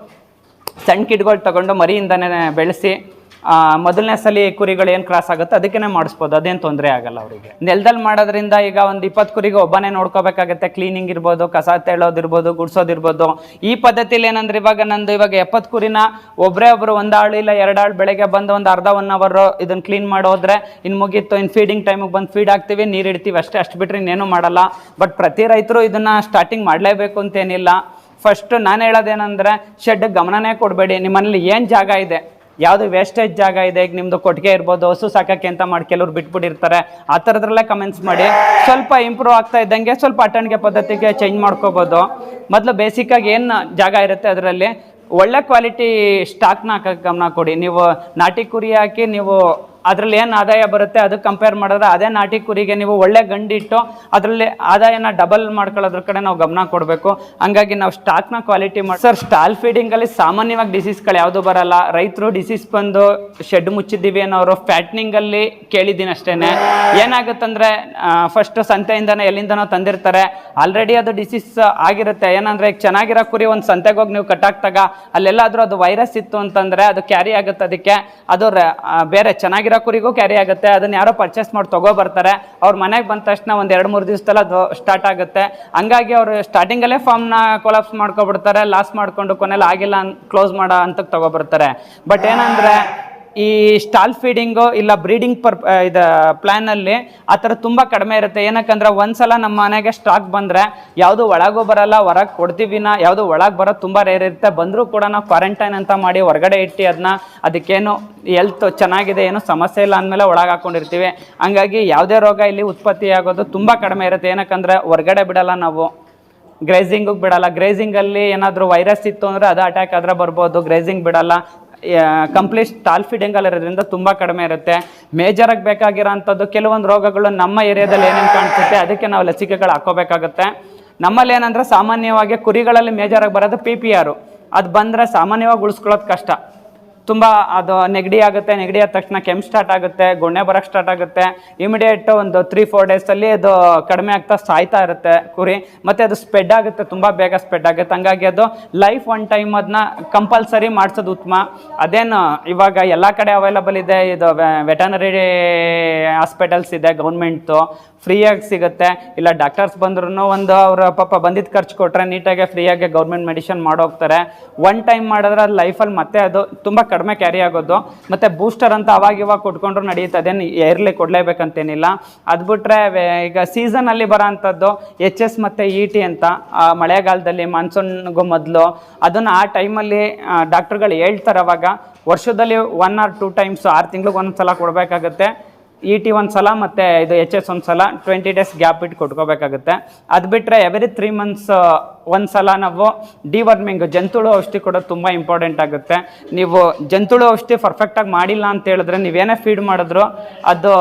ಸಣ್ಣ ಕಿಡ್ಗಳು ತಗೊಂಡು ಮರಿಯಿಂದನೇ ಬೆಳೆಸಿ ಮೊದಲನೇ ಸಲ ಕುರಿಗಳು ಏನು ಕ್ರಾಸ್ ಆಗುತ್ತೆ ಅದಕ್ಕೇ ಮಾಡಿಸ್ಬೋದು, ಅದೇನು ತೊಂದರೆ ಆಗಲ್ಲ ಅವರಿಗೆ. ನೆಲದಲ್ಲಿ ಮಾಡೋದ್ರಿಂದ ಈಗ ಒಂದು ಇಪ್ಪತ್ತು ಕುರಿಗೆ ಒಬ್ಬನೇ ನೋಡ್ಕೋಬೇಕಾಗತ್ತೆ ಕ್ಲೀನಿಂಗ್ ಇರ್ಬೋದು, ಕಸ ತೆಳೋದಿರ್ಬೋದು ಗುಡ್ಸೋದಿರ್ಬೋದು. ಈ ಪದ್ಧತಿಲಿ ಏನಂದ್ರೆ ಇವಾಗ ನಂದು ಇವಾಗ ಎಪ್ಪತ್ತು ಕುರಿನ ಒಬ್ಬರೇ ಒಬ್ರು ಒಂದಾಳು ಇಲ್ಲ ಎರಡಾಳು ಬೆಳಗ್ಗೆ ಬಂದು ಒಂದು ಅರ್ಧ ಒನ್ ಅವರ್ ಇದನ್ನು ಕ್ಲೀನ್ ಮಾಡೋದ್ರೆ ಇನ್ನು ಮುಗೀತು ಇನ್ನು ಫೀಡಿಂಗ್ ಟೈಮಿಗೆ ಬಂದು ಫೀಡ್ ಹಾಕ್ತೀವಿ, ನೀರು ಇಡ್ತೀವಿ ಅಷ್ಟೇ, ಅಷ್ಟು ಬಿಟ್ಟರೆ ಇನ್ನೇನು ಮಾಡಲ್ಲ. ಬಟ್ ಪ್ರತಿ ರೈತರು ಇದನ್ನ ಸ್ಟಾರ್ಟಿಂಗ್ ಮಾಡಲೇಬೇಕು ಅಂತೇನಿಲ್ಲ. ಫಸ್ಟ್ ನಾನು ಹೇಳೋದೇನೆಂದರೆ ಶೆಡ್ ಗಮನನೇ ಕೊಡಬೇಡಿ, ನಿಮ್ಮನೇಲಿ ಏನು ಜಾಗ ಇದೆ? ಯಾವುದು ವೇಸ್ಟೇಜ್ ಜಾಗ ಇದೆ, ಈಗ ನಿಮ್ಮದು ಕೊಟ್ಟಿಗೆ ಇರ್ಬೋದು, ಹಸು ಸಾಕಕ್ಕೆ ಅಂತ ಮಾಡಿ ಕೆಲವ್ರು ಬಿಟ್ಬಿಟ್ಟಿರ್ತಾರೆ. ಆ ಥರದ್ರಲ್ಲೇ ಕಮೆಂಟ್ಸ್ ಮಾಡಿ. ಸ್ವಲ್ಪ ಇಂಪ್ರೂವ್ ಆಗ್ತಾ ಇದ್ದಂಗೆ ಸ್ವಲ್ಪ ಅಟ್ಟಣಿಗೆ ಪದ್ಧತಿಗೆ ಚೇಂಜ್ ಮಾಡ್ಕೋಬೋದು. ಮೊದಲು ಬೇಸಿಕ್ಕಾಗಿ ಏನು ಜಾಗ ಇರುತ್ತೆ ಅದರಲ್ಲಿ? ಒಳ್ಳೆ ಕ್ವಾಲಿಟಿ ಸ್ಟಾಕ್ನ ಹಾಕಕ್ಕೆ ಗಮನ ಕೊಡಿ. ನೀವು ನಾಟಿ ಕುರಿ ಹಾಕಿ ನೀವು ಅದ್ರಲ್ಲಿ ಏನು ಆದಾಯ ಬರುತ್ತೆ ಅದಕ್ಕೆ ಕಂಪೇರ್ ಮಾಡಿದ್ರೆ ಅದೇ ನಾಟಿ ಕುರಿಗೆ ನೀವು ಒಳ್ಳೆ ಗಂಡಿಟ್ಟು ಅದರಲ್ಲಿ ಆದಾಯನ ಡಬಲ್ ಮಾಡ್ಕೊಳ್ಳೋದ್ರ ಕಡೆ ನಾವು ಗಮನ ಕೊಡಬೇಕು. ಹಂಗಾಗಿ ನಾವು ಸ್ಟಾಕ್ನ ಕ್ವಾಲಿಟಿ ಮಾಡಿ ಸರ್ ಸ್ಟಾಲ್ ಫೀಡಿಂಗಲ್ಲಿ ಸಾಮಾನ್ಯವಾಗಿ ಡಿಸೀಸ್ಗಳು ಯಾವುದು ಬರಲ್ಲ. ರೈತರು ಡಿಸೀಸ್ ಬಂದು ಶೆಡ್ ಮುಚ್ಚಿದ್ದೀವಿ ಅನ್ನೋರು ಫ್ಯಾಟ್ನಿಂಗಲ್ಲಿ ಕೇಳಿದ್ದೀನಿ ಅಷ್ಟೇ ಏನಾಗುತ್ತಂದ್ರೆ ಫಸ್ಟ್ ಸಂತೆಯಿಂದನೇ ಎಲ್ಲಿಂದನೋ ತಂದಿರ್ತಾರೆ. ಆಲ್ರೆಡಿ ಅದು ಡಿಸೀಸ್ ಆಗಿರುತ್ತೆ. ಏನಂದ್ರೆ ಚೆನ್ನಾಗಿರೋ ಕುರಿ ಒಂದು ಸಂತೆಗೆ ಹೋಗಿ ನೀವು ಕಟ್ಟಾಕ್ತಾಗ ಅಲ್ಲೆಲ್ಲಾದರೂ ಅದು ವೈರಸ್ ಇತ್ತು ಅಂತಂದ್ರೆ ಅದು ಕ್ಯಾರಿ ಆಗುತ್ತೆ. ಅದಕ್ಕೆ ಅದು ಬೇರೆ ಚೆನ್ನಾಗಿರೋ ಕುರಿಗೂ ಕ್ಯಾರಿ ಆಗುತ್ತೆ. ಅದನ್ನ ಯಾರೋ ಪರ್ಚೇಸ್ ಮಾಡಿ ತಗೋ ಬರ್ತಾರೆ. ಅವ್ರ ಮನೆಗೆ ಬಂದ ತಕ್ಷಣ ಒಂದು ಎರಡು ಮೂರು ದಿವಸದಲ್ಲ ಸ್ಟಾರ್ಟ್ ಆಗುತ್ತೆ. ಹಂಗಾಗಿ ಅವರು ಸ್ಟಾರ್ಟಿಂಗಲ್ಲೇ ಫಾರ್ಮ್ನ ಕೊಲಾಪ್ಸ್ ಮಾಡ್ಕೊಬಿಡ್ತಾರೆ. ಲಾಸ್ ಮಾಡ್ಕೊಂಡು ಕೊನೆಯಲ್ಲಿ ಆಗಿಲ್ಲ ಕ್ಲೋಸ್ ಮಾಡೋ ಅಂತಕ್ಕೆ ತಗೊಬರ್ತಾರೆ ಬಟ್ ಏನಂದ್ರೆ ಈ ಸ್ಟಾಲ್ ಫೀಡಿಂಗು ಇಲ್ಲ ಬ್ರೀಡಿಂಗ್ ಪರ್ ಇದು ಪ್ಲ್ಯಾನಲ್ಲಿ ಆ ಥರ ತುಂಬ ಕಡಿಮೆ ಇರುತ್ತೆ. ಏನಕ್ಕಂದ್ರೆ ಒಂದ್ಸಲ ನಮ್ಮ ಮನೆಗೆ ಸ್ಟಾಕ್ ಬಂದರೆ ಯಾವುದು ಒಳಗೂ ಬರಲ್ಲ, ಹೊರಗೆ ಕೊಡ್ತೀವಿನ ಯಾವುದು ಒಳಗೆ ಬರೋದು ತುಂಬ ರೇರ್ ಇರುತ್ತೆ. ಬಂದರೂ ಕೂಡ ನಾವು ಕ್ವಾರಂಟೈನ್ ಅಂತ ಮಾಡಿ ಹೊರಗಡೆ ಇಟ್ಟು ಅದನ್ನ ಅದಕ್ಕೇನು ಎಲ್ತ್ ಚೆನ್ನಾಗಿದೆ, ಏನು ಸಮಸ್ಯೆ ಇಲ್ಲ ಅಂದಮೇಲೆ ಒಳಗೆ ಹಾಕ್ಕೊಂಡಿರ್ತೀವಿ ಹಂಗಾಗಿ ಯಾವುದೇ ರೋಗ ಇಲ್ಲಿ ಉತ್ಪತ್ತಿ ಆಗೋದು ತುಂಬ ಕಡಿಮೆ ಇರುತ್ತೆ. ಏನಕ್ಕಂದ್ರೆ ಹೊರಗಡೆ ಬಿಡಲ್ಲ ನಾವು. ಗ್ರೇಸಿಂಗಿಗೆ ಬಿಡಲ್ಲ. ಗ್ರೇಸಿಂಗಲ್ಲಿ ಏನಾದರೂ ವೈರಸ್ ಇತ್ತು ಅಂದರೆ ಅದು ಅಟ್ಯಾಕ್ ಆದರೆ ಬರ್ಬೋದು. ಗ್ರೇಸಿಂಗ್ ಬಿಡಲ್ಲ. ಕಂಪ್ಲೀಟ್ ಸ್ಟಾಲ್ ಫೀಡಿಂಗಲ್ಲಿ ಇರೋದ್ರಿಂದ ತುಂಬ ಕಡಿಮೆ ಇರುತ್ತೆ. ಮೇಜರಾಗಿ ಬೇಕಾಗಿರೋಂಥದ್ದು ಕೆಲವೊಂದು ರೋಗಗಳು ನಮ್ಮ ಏರಿಯಾದಲ್ಲಿ ಏನೇನು ಕಾಣಿಸುತ್ತೆ, ಅದಕ್ಕೆ ನಾವು ಲಸಿಕೆಗಳು ಹಾಕೋಬೇಕಾಗುತ್ತೆ. ನಮ್ಮಲ್ಲಿ ಏನಂದ್ರೆ ಸಾಮಾನ್ಯವಾಗಿ ಕುರಿಗಳಲ್ಲಿ ಮೇಜರಾಗಿ ಬರೋದು ಪಿ ಪಿ ಆರು ಅದು ಬಂದರೆ ಸಾಮಾನ್ಯವಾಗಿ ಉಳಿಸ್ಕೊಳ್ಳೋದು ಕಷ್ಟ. ತುಂಬ ಅದು ನೆಗಡಿ ಆಗುತ್ತೆ, ನೆಗಡಿ ಆದ ತಕ್ಷಣ ಕೆಮ್ಮು ಸ್ಟಾರ್ಟ್ ಆಗುತ್ತೆ ಗೊಣ್ಣೆ ಬರೋಕ್ಕೆ ಸ್ಟಾರ್ಟ್ ಆಗುತ್ತೆ. ಇಮಿಡಿಯೇಟ್ ಒಂದು ತ್ರೀ ಫೋರ್ ಡೇಸಲ್ಲಿ ಅದು ಕಡಿಮೆ ಆಗ್ತಾ ಸಾಯ್ತಾ ಇರುತ್ತೆ ಕುರಿ. ಮತ್ತು ಅದು ಸ್ಪ್ರೆಡ್ ಆಗುತ್ತೆ, ತುಂಬ ಬೇಗ ಸ್ಪ್ರೆಡ್ ಆಗುತ್ತೆ. ಹಂಗಾಗಿ ಅದು ಲೈಫ್ ಒನ್ ಟೈಮ್ ಅದನ್ನ ಕಂಪಲ್ಸರಿ ಮಾಡಿಸೋದು ಉತ್ತಮ. ಅದೇನು ಇವಾಗ ಎಲ್ಲ ಕಡೆ ಅವೈಲಬಲ್ ಇದೆ, ಇದು ವೆಟನರಿ ಹಾಸ್ಪಿಟಲ್ಸ್ ಇದೆ ಗೌರ್ಮೆಂಟ್ದು ಫ್ರೀಯಾಗಿ ಸಿಗುತ್ತೆ. ಇಲ್ಲ ಡಾಕ್ಟರ್ಸ್ ಬಂದ್ರೂ ಒಂದು ಅವರ ಪಾಪ ಬಂದಿದ್ದು ಖರ್ಚು ಕೊಟ್ಟರೆ ನೀಟಾಗೆ ಫ್ರೀಯಾಗಿ ಗೌರ್ಮೆಂಟ್ ಮೆಡಿಷನ್ ಮಾಡೋಗ್ತಾರೆ ಒನ್ ಟೈಮ್ ಮಾಡಿದ್ರೆ ಅದು ಲೈಫಲ್ಲಿ ಮತ್ತೆ ಅದು ತುಂಬ ಕಡಿಮೆ ಕ್ಯಾರಿ ಆಗೋದು. ಮತ್ತು ಬೂಸ್ಟರ್ ಅಂತ ಅವಾಗ ಇವಾಗ ಕೊಟ್ಕೊಂಡ್ರು ನಡೆಯುತ್ತೆ ಅದೇನು ಕೊಡಲೇಬೇಕಂತೇನಿಲ್ಲ. ಅದು ಬಿಟ್ಟರೆ ಈಗ ಸೀಸನಲ್ಲಿ ಬರೋ ಅಂಥದ್ದು ಎಚ್ ಎಸ್ ಮತ್ತು ಇ ಟಿ ಅಂತ ಮಳೆಗಾಲದಲ್ಲಿ ಮಾನ್ಸೂನ್ಗೂ ಮೊದಲು. ಅದನ್ನು ಆ ಟೈಮಲ್ಲಿ ಡಾಕ್ಟ್ರುಗಳು ಹೇಳ್ತಾರೆ ಅವಾಗ, ವರ್ಷದಲ್ಲಿ ಒನ್ ಆರ್ ಟೂ ಟೈಮ್ಸ್ ಆರು ತಿಂಗ್ಳಿಗೆ ಒಂದು ಸಲ ಕೊಡಬೇಕಾಗತ್ತೆ. ಇ ಟಿ ಒಂದು ಸಲ ಮತ್ತು ಇದು ಎಚ್ ಎಸ್ ಒಂದು ಸಲ ಟ್ವೆಂಟಿ ಡೇಸ್ ಗ್ಯಾಪ್ ಇಟ್ಟು ಕೊಟ್ಕೋಬೇಕಾಗುತ್ತೆ. ಅದು ಬಿಟ್ಟರೆ ಎವ್ರಿ ತ್ರೀ ಮಂತ್ಸ್ ಒಂದು ಸಲ ನಾವು ಡಿವರ್ಮಿಂಗ್ ಜಂತುಳು ಔಷಧಿ ಕೊಡೋದು ತುಂಬ ಇಂಪಾರ್ಟೆಂಟ್ ಆಗುತ್ತೆ. ನೀವು ಜಂತುಳು ಔಷಧಿ ಪರ್ಫೆಕ್ಟಾಗಿ ಮಾಡಿಲ್ಲ ಅಂತ ಹೇಳಿದ್ರೆ ನೀವೇನೇ ಫೀಡ್ ಮಾಡಿದ್ರು ಅದು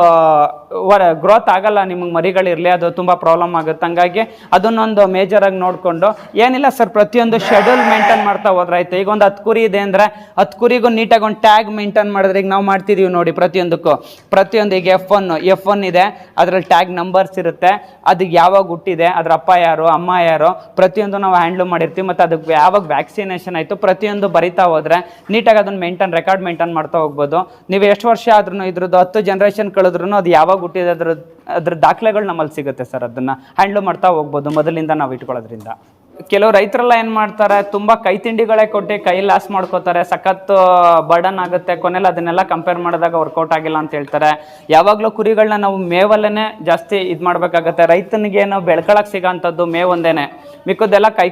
ಗ್ರೋತ್ ಆಗಲ್ಲ, ನಿಮಗೆ ಮರಿಗಳಿರಲಿ ಅದು ತುಂಬ ಪ್ರಾಬ್ಲಮ್ ಆಗುತ್ತೆ. ಹಂಗಾಗಿ ಅದನ್ನೊಂದು ಮೇಜರಾಗಿ ನೋಡಿಕೊಂಡು, ಏನಿಲ್ಲ ಸರ್ ಪ್ರತಿಯೊಂದು ಶೆಡ್ಯೂಲ್ ಮೇಂಟೈನ್ ಮಾಡ್ತಾ ಹೋದ್ರೆ ಆಯ್ತು. ಈಗ ಒಂದು ಹತ್ತು ಕುರಿ ಇದೆ ಅಂದರೆ, ಹತ್ತು ಕುರಿಗೂ ನೀಟಾಗಿ ಒಂದು ಟ್ಯಾಗ್ ಮೇಂಟೈನ್ ಮಾಡಿದ್ರೆ ಈಗ ನಾವು ಮಾಡ್ತಿದ್ದೀವಿ ನೋಡಿ ಪ್ರತಿಯೊಂದಕ್ಕೂ. ಪ್ರತಿಯೊಂದು ಈಗ ಎಫ್ ಒನ್ ಎಫ್ ಒನ್ ಇದೆ, ಅದರಲ್ಲಿ ಟ್ಯಾಗ್ ನಂಬರ್ಸ್ ಇರುತ್ತೆ. ಅದಕ್ಕೆ ಯಾವಾಗ ಹುಟ್ಟಿದೆ, ಅದ್ರ ಅಪ್ಪ ಯಾರು, ಅಮ್ಮ ಯಾರು, ಪ್ರತಿಯೊಂದು ನಾವು ಹ್ಯಾಂಡ್ಲ್ ಮಾಡಿರ್ತೀವಿ, ಮತ್ತು ಅದಕ್ಕೆ ಯಾವಾಗ ವ್ಯಾಕ್ಸಿನೇಷನ್ ಆಯಿತು ಪ್ರತಿಯೊಂದು ಬರಿತಾ ಹೋದ್ರೆ ನೀಟಾಗಿ ಅದನ್ನು ಮೇಂಟೈನ್ ರೆಕಾರ್ಡ್ ಮೇಂಟೈನ್ ಮಾಡ್ತಾ ಹೋಗ್ಬೋದು. ನೀವು ಎಷ್ಟು ವರ್ಷ ಆದ್ರೂ ಇದ್ರದ್ದು ಹತ್ತು ಜನ್ರೇಷನ್ ಕಳೆದ್ರೂ ಅದು ಯಾವಾಗ ಹುಟ್ಟಿದೆ ಅದ್ರ ಅದ್ರ ದಾಖಲೆಗಳು ನಮ್ಮಲ್ಲಿ ಸಿಗುತ್ತೆ ಸರ್ ಅದನ್ನು. ಹ್ಯಾಂಡ್ಲ್ ಮಾಡ್ತಾ ಹೋಗ್ಬೋದು ಮೊದಲಿಂದ ನಾವು ಇಟ್ಕೊಳ್ಳೋದ್ರಿಂದ. ಕೆಲವು ರೈತರೆಲ್ಲ ಏನು ಮಾಡ್ತಾರೆ, ತುಂಬ ಕೈ ತಿಂಡಿಗಳೇ ಕೊಟ್ಟು ಕೈ ಲಾಸ್ ಮಾಡ್ಕೋತಾರೆ ಸಖತ್ ಬರ್ಡನ್ ಆಗುತ್ತೆ ಕೊನೆಯಲ್ಲಿ ಅದನ್ನೆಲ್ಲ ಕಂಪೇರ್ ಮಾಡಿದಾಗ ವರ್ಕೌಟ್ ಆಗಿಲ್ಲ ಅಂತ ಹೇಳ್ತಾರೆ. ಯಾವಾಗಲೂ ಕುರಿಗಳನ್ನ ನಾವು ಮೇವಲ್ಲೇ ಜಾಸ್ತಿ ಇದು ಮಾಡಬೇಕಾಗತ್ತೆ. ರೈತನಿಗೆ ನಾವು ಬೆಳ್ಕೊಳಕ್ಕೆ ಸಿಗೋಂಥದ್ದು ಮೇವೊಂದೇನೆ. ಮಿಕ್ಕದೆಲ್ಲ ಕೈ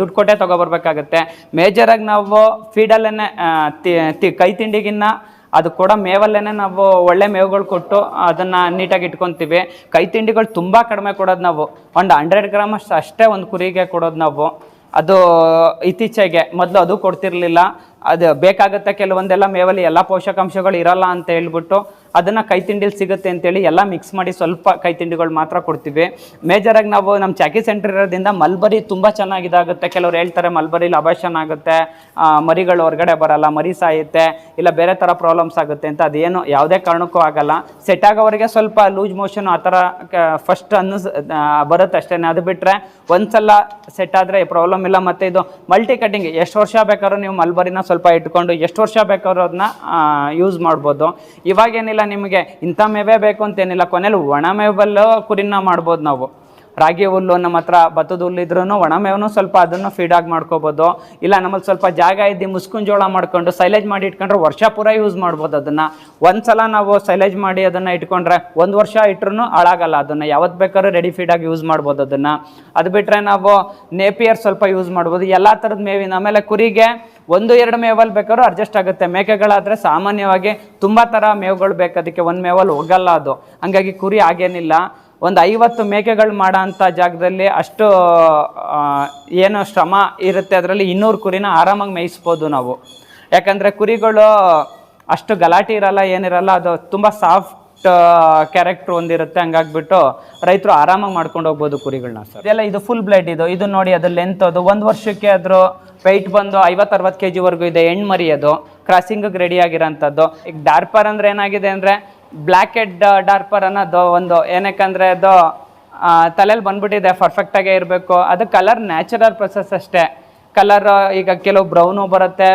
ದುಡ್ಡು ಕೊಟ್ಟೆ ತೊಗೊಬರ್ಬೇಕಾಗತ್ತೆ. ಮೇಜರಾಗಿ ನಾವು ಫೀಡಲ್ಲೇ ಕೈ ತಿಂಡಿಗಿನ್ನ ಅದು ಕೂಡ ಮೇವಲ್ಲೇ ನಾವು ಒಳ್ಳೆ ಮೇವುಗಳು ಕೊಟ್ಟು ಅದನ್ನು ನೀಟಾಗಿ ಇಟ್ಕೊತೀವಿ. ಕೈ ತಿಂಡಿಗಳು ತುಂಬ ಕಡಿಮೆ ಕೊಡೋದು ನಾವು. ಒಂದು ಹಂಡ್ರೆಡ್ ಗ್ರಾಮ್ ಅಷ್ಟು ಅಷ್ಟೇ ಒಂದು ಕುರಿಗೆ ಕೊಡೋದು ನಾವು. ಅದು ಇತ್ತೀಚೆಗೆ ಮೊದಲು ಅದು ಕೊಡ್ತಿರ್ಲಿಲ್ಲ. ಅದು ಬೇಕಾಗುತ್ತೆ ಕೆಲವೊಂದೆಲ್ಲ ಮೇವಲ್ಲಿ ಎಲ್ಲ ಪೋಷಕಾಂಶಗಳು ಇರಲ್ಲ ಅಂತ ಹೇಳ್ಬಿಟ್ಟು ಅದನ್ನು ಕೈ ತಿಂಡಿಲಿ ಸಿಗುತ್ತೆ ಅಂತೇಳಿ ಎಲ್ಲ ಮಿಕ್ಸ್ ಮಾಡಿ ಸ್ವಲ್ಪ ಕೈ ತಿಂಡಿಗಳು ಮಾತ್ರ ಕೊಡ್ತೀವಿ. ಮೇಜರಾಗಿ ನಾವು ನಮ್ಮ ಚಾಕಿ ಸೆಂಟರ್ ಇರೋದ್ರಿಂದ ಮಲ್ಬರಿ ತುಂಬ ಚೆನ್ನಾಗಿ ಇದಾಗುತ್ತೆ ಕೆಲವ್ರು ಹೇಳ್ತಾರೆ ಮಲ್ಬರಿಲಿ ಅಬಾಷನ್ ಆಗುತ್ತೆ. ಮರಿಗಳು ಹೊರಗಡೆ ಬರಲ್ಲ, ಮರಿ ಸಾಯುತ್ತೆ, ಇಲ್ಲ ಬೇರೆ ಥರ ಪ್ರಾಬ್ಲಮ್ಸ್ ಆಗುತ್ತೆ ಅಂತ ಅದೇನು ಯಾವುದೇ ಕಾರಣಕ್ಕೂ ಆಗಲ್ಲ. ಸೆಟ್ ಆಗೋವರೆಗೆ ಸ್ವಲ್ಪ ಲೂಸ್ ಮೋಷನ್ ಆ ಥರ ಫಸ್ಟ್ ಅನ್ನಿಸ್ ಬರುತ್ತೆ ಅಷ್ಟೇ. ಅದು ಬಿಟ್ಟರೆ ಒಂದ್ಸಲ ಸೆಟ್ ಆದರೆ ಪ್ರಾಬ್ಲಮ್ ಇಲ್ಲ. ಮತ್ತು ಇದು ಮಲ್ಟಿ ಕಟ್ಟಿಂಗ್ ಎಷ್ಟು ವರ್ಷ ಬೇಕಾದ್ರೂ ನೀವು ಮಲ್ಬರಿನ ಸ್ವಲ್ಪ ಇಟ್ಕೊಂಡು, ಎಷ್ಟು ವರ್ಷ ಬೇಕಾದ್ರೂ ಅದನ್ನ ಯೂಸ್ ಮಾಡ್ಬೋದು. ಇವಾಗೇನಿಲ್ಲ ನಿಮಗೆ ಇಂಥ ಮೇವೇ ಬೇಕು ಅಂತೇನಿಲ್ಲ. ಕೊನೆಯಲ್ಲಿ ಒಣ ಮೇವಲ್ಲೂ ಕುರಿನ ಮಾಡ್ಬೋದು ನಾವು. ರಾಗಿ ಹುಲ್ಲು ನಮ್ಮ ಹತ್ರ ಭತ್ತದ ಹುಲ್ಲು ಇದ್ರೂ ಒಣ ಮೇವನು ಸ್ವಲ್ಪ ಅದನ್ನು ಫೀಡಾಗಿ ಮಾಡ್ಕೋಬೋದು. ಇಲ್ಲ ನಮ್ಮಲ್ಲಿ ಸ್ವಲ್ಪ ಜಾಗ ಇದ್ದು ಮುಸ್ಕುನ್ ಜೋಳ ಮಾಡ್ಕೊಂಡು ಸೈಲೇಜ್ ಮಾಡಿ ಇಟ್ಕೊಂಡ್ರೆ ವರ್ಷ ಪೂರ ಯೂಸ್ ಮಾಡ್ಬೋದು ಅದನ್ನು. ಒಂದ್ಸಲ ನಾವು ಸೈಲೇಜ್ ಮಾಡಿ ಅದನ್ನು ಇಟ್ಕೊಂಡ್ರೆ ಒಂದು ವರ್ಷ ಇಟ್ರೂ ಹಾಳಾಗಲ್ಲ ಅದನ್ನು. ಯಾವತ್ತು ಬೇಕಾದ್ರೂ ರೆಡಿ ಫೀಡಾಗಿ ಯೂಸ್ ಮಾಡ್ಬೋದು ಅದನ್ನು. ಅದು ಬಿಟ್ಟರೆ ನಾವು ನೇಪಿಯರ್ ಸ್ವಲ್ಪ ಯೂಸ್ ಮಾಡ್ಬೋದು. ಎಲ್ಲ ಥರದ ಮೇವಿನ ಆಮೇಲೆ ಕುರಿಗೆ ಒಂದು, ಎರಡು ಮೇವಲ್ಲಿ ಬೇಕಾದ್ರೂ ಅಡ್ಜಸ್ಟ್ ಆಗುತ್ತೆ. ಮೇಕೆಗಳಾದರೆ ಸಾಮಾನ್ಯವಾಗಿ ತುಂಬ ಥರ ಮೇವುಗಳು ಬೇಕು. ಅದಕ್ಕೆ ಒಂದು ಮೇವಲ್ಲಿ ಹೋಗಲ್ಲ ಅದು. ಹಂಗಾಗಿ ಕುರಿ ಆಗೇನಿಲ್ಲ ಒಂದು ಐವತ್ತು ಮೇಕೆಗಳು ಮಾಡೋ ಅಂಥ ಜಾಗದಲ್ಲಿ ಅಷ್ಟು ಏನು ಶ್ರಮ ಇರುತ್ತೆ ಅದರಲ್ಲಿ ಇನ್ನೂರು ಕುರಿನ ಆರಾಮಾಗಿ ಮೇಯಿಸ್ಬೋದು ನಾವು. ಯಾಕಂದರೆ ಕುರಿಗಳು ಅಷ್ಟು ಗಲಾಟೆ ಇರಲ್ಲ, ಏನಿರಲ್ಲ, ಅದು ತುಂಬ ಸಾಫ್ಟ್ ಕ್ಯಾರೆಕ್ಟರ್ ಒಂದಿರುತ್ತೆ, ಹಂಗಾಗ್ಬಿಟ್ಟು ರೈತರು ಆರಾಮಾಗಿ ಮಾಡ್ಕೊಂಡು ಹೋಗ್ಬೋದು ಕುರಿಗಳನ್ನ ಸರ್. ಇದೆಲ್ಲ ಇದು ಫುಲ್ ಬ್ಲಡ್ ಇದು. ಇದು ನೋಡಿ ಅದು ಲೆಂತ್ ಅದು. ಒಂದು ವರ್ಷಕ್ಕೆ ಅದ್ರ ವೆಯ್ಟ್ ಬಂದು ಐವತ್ತು ಅರವತ್ತು ಕೆ ಜಿವರೆಗೂ ಇದೆ ಹೆಣ್ಣು ಮರಿ ಅದು. ಕ್ರಾಸಿಂಗಿಗೆ ರೆಡಿ ಆಗಿರೋಂಥದ್ದು. ಈಗ ಡಾರ್ಪರ್ ಅಂದರೆ ಏನಾಗಿದೆ ಅಂದರೆ ಬ್ಲ್ಯಾಕ್ ಹೆಡ್ ಡಾರ್ಪರ್ ಅನ್ನೋದು ಒಂದು ಏನಕ್ಕಂದ್ರೆ ಅದು ತಲೆಯಲ್ಲಿ ಬಂದ್ಬಿಟ್ಟಿದೆ ಪರ್ಫೆಕ್ಟಾಗೇ ಇರಬೇಕು. ಅದು ಕಲರ್ ನ್ಯಾಚುರಲ್ ಪ್ರೊಸೆಸ್ ಅಷ್ಟೇ. ಕಲರ್ ಈಗ ಕೆಲವು ಬ್ರೌನು ಬರುತ್ತೆ.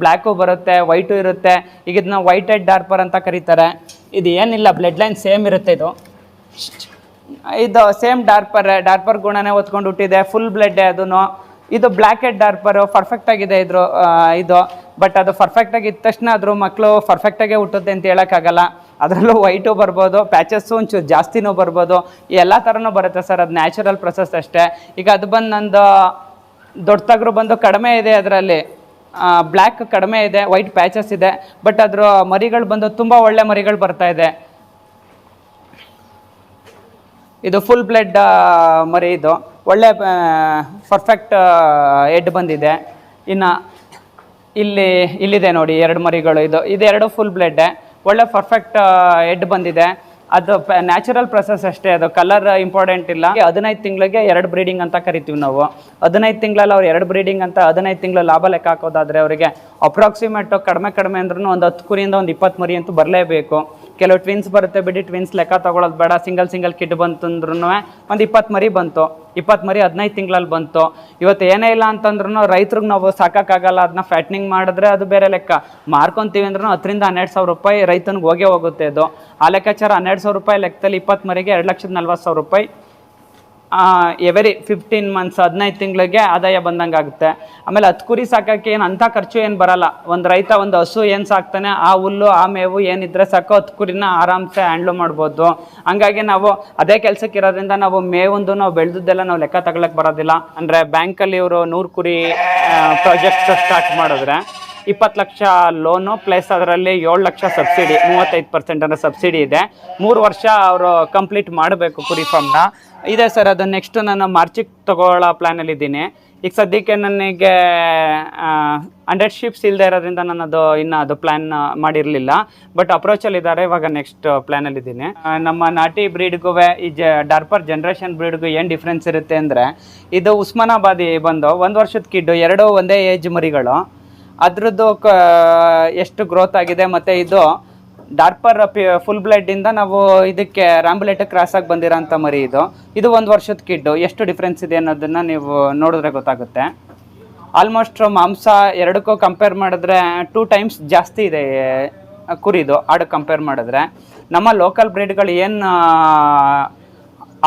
ಬ್ಲ್ಯಾಕು ಬರುತ್ತೆ, ವೈಟು ಇರುತ್ತೆ. ಈಗ ಇದನ್ನ ವೈಟ್ ಹೆಡ್ ಡಾರ್ಪರ್ ಅಂತ ಕರೀತಾರೆ. ಇದು ಏನಿಲ್ಲ, ಬ್ಲಡ್ ಲೈನ್ ಸೇಮ್ ಇರುತ್ತೆ ಇದು. ಇದು ಸೇಮ್ ಡಾರ್ಪರ್ ಡಾರ್ಪರ್ ಗುಣನೇ ಹೊತ್ಕೊಂಡು ಹುಟ್ಟಿದೆ ಫುಲ್ ಬ್ಲಡ್ ಅದನ್ನು ಇದು ಬ್ಲ್ಯಾಕ್ ಹೆಡ್ ಡಾರ್ಪರು ಪರ್ಫೆಕ್ಟ್ ಆಗಿದೆ ಇದ್ರು ಇದು. ಬಟ್ ಅದು ಪರ್ಫೆಕ್ಟ್ ಇದ್ದ ತಕ್ಷಣ ಅದ್ರ ಮಕ್ಕಳು ಪರ್ಫೆಕ್ಟಾಗೇ ಹುಟ್ಟುತ್ತೆ ಅಂತ ಹೇಳೋಕ್ಕಾಗಲ್ಲ. ಅದರಲ್ಲೂ ವೈಟು ಬರ್ಬೋದು, ಪ್ಯಾಚಸ್ಸು ಒಂಚೂರು ಜಾಸ್ತಿನೂ ಬರ್ಬೋದು. ಎಲ್ಲ ಥರನೂ ಬರುತ್ತೆ ಸರ್, ಅದು ನ್ಯಾಚುರಲ್ ಪ್ರೊಸೆಸ್ ಅಷ್ಟೇ. ಈಗ ಅದು ಬಂದು ನಂದು, ದೊಡ್ಡ ತಗರು ಬಂದು ಕಡಿಮೆ ಇದೆ ಅದರಲ್ಲಿ. ಬ್ಲ್ಯಾಕ್ ಕಡಿಮೆ ಇದೆ ವೈಟ್ ಪ್ಯಾಚಸ್ ಇದೆ ಬಟ್ ಅದರ ಮರಿಗಳು ಬಂದು ತುಂಬ ಒಳ್ಳೆ ಮರಿಗಳು ಬರ್ತಾ ಇದೆ. ಇದು ಫುಲ್ ಬ್ಲಡ್ ಮರಿ ಇದು. ಒಳ್ಳೆ ಪರ್ಫೆಕ್ಟ್ ಎಡ್ ಬಂದಿದೆ. ಇನ್ನು ಇಲ್ಲಿ, ಇಲ್ಲಿದೆ ನೋಡಿ ಎರಡು ಮರಿಗಳು. ಇದು, ಇದೆರಡು ಫುಲ್ ಬ್ಲಡ್ಡೆ ಒಳ್ಳೆ ಪರ್ಫೆಕ್ಟ್ ಎಡ್ ಬಂದಿದೆ. ಅದು ನ್ಯಾಚುರಲ್ ಪ್ರೊಸೆಸ್ ಅಷ್ಟೇ ಅದು. ಕಲರ್ ಇಂಪಾರ್ಟೆಂಟ್ ಇಲ್ಲ. ಹದಿನೈದು ತಿಂಗಳಿಗೆ ಎರಡು ಬ್ರೀಡಿಂಗ್ ಅಂತ ಕರಿತೀವಿ ನಾವು. ಹದಿನೈದು ತಿಂಗಳಲ್ಲಿ ಅವ್ರು ಎರಡು ಬ್ರೀಡಿಂಗ್ ಅಂತ ಹದಿನೈದು ತಿಂಗಳು ಲಾಭ ಲೆಕ್ಕ ಹಾಕೋದಾದ್ರೆ ಅವರಿಗೆ ಅಪ್ರಾಕ್ಸಿಮೇಟ್ ಕಡಿಮೆ ಕಡಿಮೆ ಅಂದ್ರೂ ಒಂದು ಹತ್ತು ಕುರಿಯಿಂದ ಒಂದು ಇಪ್ಪತ್ತು ಮರಿ ಅಂತೂ ಬರಲೇಬೇಕು. ಕೆಲವು ಟ್ವಿನ್ಸ್ ಬರುತ್ತೆ ಬಿಡಿ ಟ್ವಿನ್ಸ್ ಲೆಕ್ಕ ತಗೊಳ್ಳೋದು ಬೇಡ. ಸಿಂಗಲ್ ಸಿಂಗಲ್ ಕಿಡ್ ಬಂತಂದ್ರೂ ಒಂದು ಇಪ್ಪತ್ತು ಮರಿ ಬಂತು. ಇಪ್ಪತ್ತು ಮರಿ ಹದಿನೈದು ತಿಂಗಳಲ್ಲಿ ಬಂತು. ಇವತ್ತು ಏನೇ ಇಲ್ಲ ಅಂತಂದ್ರೂ ರೈತರಿಗೆ ನಾವು ಸಾಕಾಗಲ್ಲ ಅದನ್ನ ಫ್ಯಾಟ್ನಿಂಗ್ ಮಾಡಿದ್ರೆ ಅದು ಬೇರೆ ಲೆಕ್ಕ. ಮಾರ್ಕೊಂತೀವಿ ಅಂದ್ರೂ ಹತ್ತರಿಂದ ಹನ್ನೆರಡು ಸಾವಿರ ರೂಪಾಯಿ ರೈತನಿಗೆ ಹೋಗೇ ಹೋಗುತ್ತೆ ಅದು ಆ ಲೆಕ್ಕಾಚಾರ ಹನ್ನೆರಡು ಸಾವಿರ ರೂಪಾಯಿ ಲೆಕ್ಕದಲ್ಲಿ ಇಪ್ಪತ್ತು ಮರಿಗೆ ಎರಡು ಲಕ್ಷದ ನಲ್ವತ್ತು ಸಾವಿರ ರೂಪಾಯಿ ಎವರಿ ಫಿಫ್ಟೀನ್ ಮಂತ್ಸ್ ಹದಿನೈದು ತಿಂಗಳಿಗೆ ಆದಾಯ ಬಂದಂಗೆ ಆಗುತ್ತೆ ಆಮೇಲೆ ಹತ್ತು ಕುರಿ ಸಾಕೋಕ್ಕೆ ಏನು ಅಂಥ ಖರ್ಚು ಏನು ಬರಲ್ಲ. ಒಂದು ರೈತ ಒಂದು ಹಸು ಏನು ಸಾಕ್ತಾನೆ, ಆ ಹುಲ್ಲು, ಆ ಮೇವು ಏನಿದ್ರೆ ಸಾಕೋ, ಹತ್ತು ಕುರಿನ ಆರಾಮ್ಸೆ ಹ್ಯಾಂಡ್ಲು ಮಾಡ್ಬೋದು. ಹಂಗಾಗಿ ನಾವು ಅದೇ ಕೆಲಸಕ್ಕೆ ಇರೋದ್ರಿಂದ ನಾವು ಮೇವೊಂದು ನಾವು ಬೆಳೆದದ್ದೆಲ್ಲ ನಾವು ಲೆಕ್ಕ ತಗೊಳಕ್ ಬರೋದಿಲ್ಲ. ಅಂದರೆ ಬ್ಯಾಂಕಲ್ಲಿ ಇವರು ನೂರು ಕುರಿ ಪ್ರಾಜೆಕ್ಟ್ ಸ್ಟಾರ್ಟ್ ಮಾಡಿದ್ರೆ ಇಪ್ಪತ್ತು ಲಕ್ಷ ಲೋನು ಪ್ಲಸ್ ಅದರಲ್ಲಿ ಏಳು ಲಕ್ಷ ಸಬ್ಸಿಡಿ ಮೂವತ್ತೈದು ಪರ್ಸೆಂಟ್ ಅನ್ನೋ ಸಬ್ಸಿಡಿ ಇದೆ. ಮೂರು ವರ್ಷ ಅವರು ಕಂಪ್ಲೀಟ್ ಮಾಡಬೇಕು ಕುರಿ ಫಾರ್ಮ್ನ ಇದೆ ಸರ್, ಅದು ನೆಕ್ಸ್ಟ್ ನಾನು ಮಾರ್ಚಿಗೆ ತಗೊಳ್ಳೋ ಪ್ಲ್ಯಾನಲ್ಲಿ ಇದ್ದೀನಿ. ಈಗ ಸದ್ಯಕ್ಕೆ ನನಗೆ ಹಂಡ್ರೆಡ್ ಶಿಪ್ಸ್ ಇಲ್ಲದೆ ಇರೋದ್ರಿಂದ ನಾನು ಅದು ಇನ್ನು ಅದು ಪ್ಲ್ಯಾನ್ ಮಾಡಿರಲಿಲ್ಲ. ಬಟ್ ಅಪ್ರೋಚಲ್ಲಿ ಇದ್ದಾರೆ, ಇವಾಗ ನೆಕ್ಸ್ಟ್ ಪ್ಲ್ಯಾನಲ್ಲಿ ಇದ್ದೀನಿ. ನಮ್ಮ ನಾಟಿ ಬ್ರೀಡ್ಗೂ ಈ ಜ ಡಾರ್ಪರ್ ಜನ್ರೇಷನ್ ಬ್ರೀಡ್ಗೂ ಏನು ಡಿಫ್ರೆನ್ಸ್ ಇರುತ್ತೆ ಅಂದರೆ, ಇದು ಉಸ್ಮಾನಾಬಾದಿ ಬಂದು ಒಂದು ವರ್ಷದ ಕಿಡ್ಡು ಎರಡೂ ಒಂದೇ ಏಜ್ ಮರಿಗಳು. ಅದರದ್ದು ಎಷ್ಟು ಗ್ರೋತ್ ಆಗಿದೆ ಮತ್ತು ಇದು ಡಾರ್ಪರ್ ಫುಲ್ ಇಂದ ನಾವು ಇದಕ್ಕೆ ರಾಂಬುಲೆಟ್ ಕ್ರಾಸ್ ಆಗಿ ಬಂದಿರೋಂಥ ಮರಿ ಇದು. ಇದು ಒಂದು ವರ್ಷದ ಕಿಡ್ ಎಷ್ಟು ಡಿಫ್ರೆನ್ಸ್ ಇದೆ ಅನ್ನೋದನ್ನ ನೀವು ನೋಡಿದ್ರೆ ಗೊತ್ತಾಗುತ್ತೆ. ಆಲ್ಮೋಸ್ಟ್ ಮಾಂಸ ಎರಡಕ್ಕೂ ಕಂಪೇರ್ ಮಾಡಿದ್ರೆ ಟೂ ಟೈಮ್ಸ್ ಜಾಸ್ತಿ ಇದೆ ಕುರಿದು ಆಡು ಕಂಪೇರ್ ಮಾಡಿದ್ರೆ. ನಮ್ಮ ಲೋಕಲ್ ಬ್ರೀಡ್ಗಳು ಏನು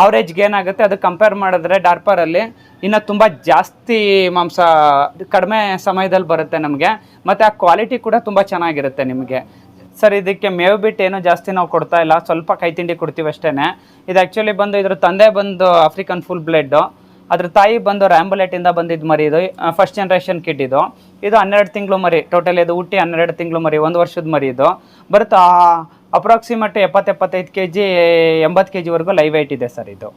ಅವರೇಜ್ಗೆ ಏನಾಗುತ್ತೆ ಅದು ಕಂಪೇರ್ ಮಾಡಿದ್ರೆ ಡಾರ್ಪರಲ್ಲಿ ಇನ್ನು ತುಂಬ ಜಾಸ್ತಿ ಮಾಂಸ ಕಡಿಮೆ ಸಮಯದಲ್ಲಿ ಬರುತ್ತೆ ನಮಗೆ. ಮತ್ತು ಆ ಕ್ವಾಲಿಟಿ ಕೂಡ ತುಂಬ ಚೆನ್ನಾಗಿರುತ್ತೆ ನಿಮಗೆ. ಸರ್, ಇದಕ್ಕೆ ಮೇವು ಬಿಟ್ಟು ಏನು ಜಾಸ್ತಿ ನಾವು ಕೊಡ್ತಾ ಇಲ್ಲ. ಸ್ವಲ್ಪ ಕೈ ತಿಂಡಿ ಕೊಡ್ತೀವಿ ಅಷ್ಟೇ ಇದು ಆ್ಯಕ್ಚುಲಿ ಬಂದು ಇದ್ರ ತಂದೆ ಬಂದು ಆಫ್ರಿಕನ್ ಫುಲ್ ಬ್ಲೆಡ್ಡು ಅದ್ರ ತಾಯಿ ಬಂದು ರ್ಯಾಂಬುಲೆಟಿಂದ ಬಂದಿದ್ದು ಮರಿ ಇದು. ಫಸ್ಟ್ ಜನ್ರೇಷನ್ ಕಿಟ್ ಇದು. ಇದು ಹನ್ನೆರಡು ತಿಂಗಳು ಮರಿ. ಟೋಟಲ್ ಇದು ಹುಟ್ಟಿ ಹನ್ನೆರಡು ತಿಂಗಳು ಮರಿ. ಒಂದು ವರ್ಷದ ಮರಿ ಇದು. ಬರುತ್ತೆ ಅಪ್ರಾಕ್ಸಿಮೇಟ್ ಎಪ್ಪತ್ತೆಪ್ಪತ್ತೈದು ಕೆ ಜಿ ಎಂಬತ್ತು ಕೆ ಜಿವರೆಗೂ ಲೈವ್ ವೆಯ್ಟ್ ಇದೆ ಸರ್ ಇದು.